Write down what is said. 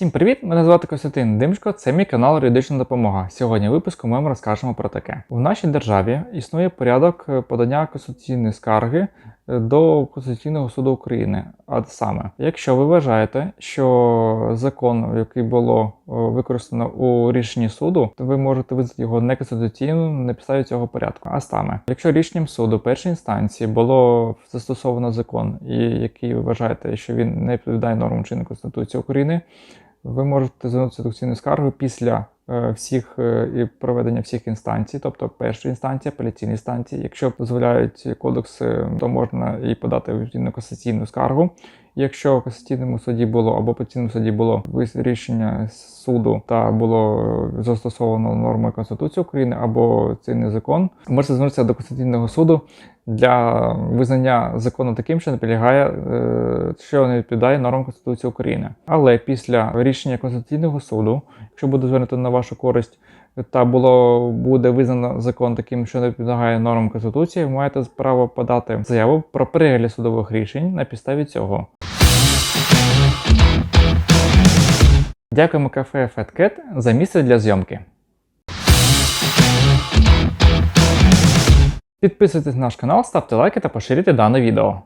Всім привіт! Мене звати Костянтин Димшко, це мій канал Юридична допомога. Сьогодні в випуску ми вам розкажемо про таке. В нашій державі існує порядок е, подання конституційної скарги е, до Конституційного суду України. А саме, якщо ви вважаєте, що закон, який було е, використано у рішенні суду, то ви можете визнати його неконституційним на підставі цього порядку. А саме, якщо рішенням суду першої інстанції було застосовано закон, і який ви вважаєте, що він не відповідає нормам чинної Конституції України, ви можете звернутися до конституційної скарги після е, всіх е, проведення всіх інстанцій, тобто перша інстанція, апеляційної інстанції. Якщо дозволяють кодекси, то можна і подати в конституційну скаргу. Якщо в конституційному суді було або апеляційному суді було рішення суду та було застосовано норми Конституції України або цивільний закон, можете звернутися до Конституційного суду для визнання закону таким, що не підлягає, е, що не відповідає нормам Конституції України. Але після рішення Конституційного суду, якщо буде звернуто на вашу користь, та було буде визнано закон таким, що не відповідає нормам Конституції, ви маєте право подати заяву про перегляд судових рішень на підставі цього. Дякуємо кафе FatCat за місце для зйомки. Підписуйтесь на наш канал, ставте лайки та поширюйте дане відео.